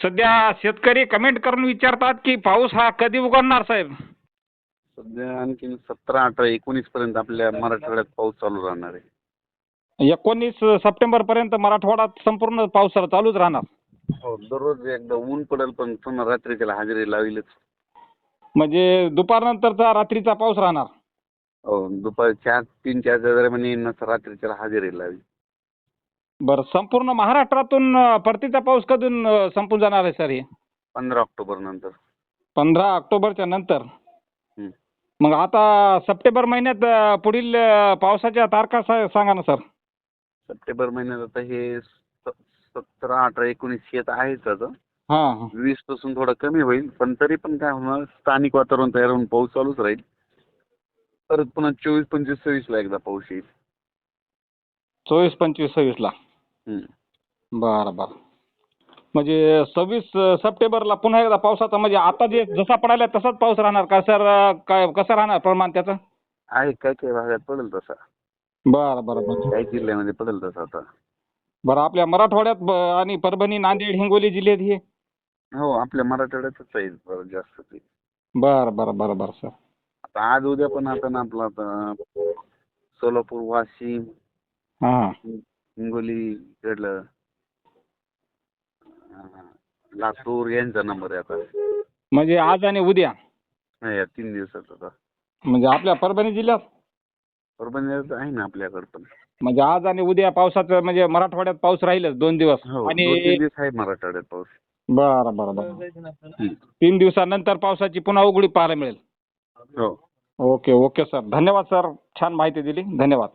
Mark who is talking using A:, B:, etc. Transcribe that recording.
A: सध्या शेतकरी कमेंट करून विचारतात की पाऊस हा कधी उघडणार साहेब?
B: सध्या आणखीन सतरा अठरा एकोणीस पर्यंत आपल्या मराठवाड्यात पाऊस चालू राहणार आहे.
A: एकोणीस सप्टेंबर पर्यंत मराठवाड्यात संपूर्ण पाऊस चालूच राहणार.
B: हो दररोज एकदा ऊन पडेल पण पुन्हा रात्री त्याला हजेरी लाविलच.
A: म्हणजे दुपारनंतरचा रात्रीचा पाऊस राहणार.
B: हो दुपारी चार तीन चारच्या दरम्यान येईन रात्री त्याला हजेरी लावी.
A: बरं संपूर्ण महाराष्ट्रातून परतीचा पाऊस कधून अं, संपून जाणार आहे सर हे?
B: पंधरा ऑक्टोबर नंतर.
A: पंधरा ऑक्टोबरच्या नंतर. मग आता सप्टेंबर महिन्यात अं, पुढील अं, पावसाच्या तारखा सा- सांगा ना सर.
B: सप्टेंबर महिन्यात आता हे स- सतरा अठरा एकोणीस शेत आहेच आता.
A: हां हां.
B: वीसपासून थोडा कमी होईल पण तरी पण काय होणार स्थानिक वातावरण तयार होऊन पाऊस चालूच राहील. परत पुन्हा चोवीस पंचवीस सव्वीसला एकदा पाऊस येईल.
A: चोवीस पंचवीस सव्वीसला. बरं बरं. म्हणजे सव्वीस सप्टेंबरला पुन्हा एकदा पावसाचा म्हणजे आता जे जसा पडायला तसाच पाऊस राहणार का? सर काय कसं राहणार प्रमाण त्याचं?
B: आहे काय काय भागात पडेल तसा.
A: बरं बरं बरं.
B: काही जिल्ह्यामध्ये पडेल तसा आता.
A: बरं आपल्या मराठवाड्यात ब- आणि परभणी नांदेड हिंगोली जिल्ह्यात हे?
B: हो आपल्या मराठवाड्यातच आहे बरं जास्त ते.
A: बरं बरं बरं बरं सर.
B: आता आज उद्या पण आता ना आपलं आता सोलापूर वाशिम
A: हां.
B: हिंगोली इकडलं. लातूर यांचा नंबर आहे आता.
A: म्हणजे आज आणि उद्या?
B: हा, या तीन दिवसात आता.
A: म्हणजे आपल्या परभणी जिल्ह्यात?
B: परभणीत आहे ना आपल्याकडे पण.
A: म्हणजे आज आणि उद्या पावसाचं म्हणजे मराठवाड्यात पाऊस राहीलच दोन दिवस.
B: हो
A: आणि
B: दोन तीन दिवस आहे मराठवाड्यात पाऊस.
A: बरं बरं बरं.
B: हं.
A: तीन दिवसानंतर पावसाची पुन्हा उघडी पाहायला मिळेल.
B: हो.
A: Okay okay sir. धन्यवाद सर. छान माहिती दिली. धन्यवाद.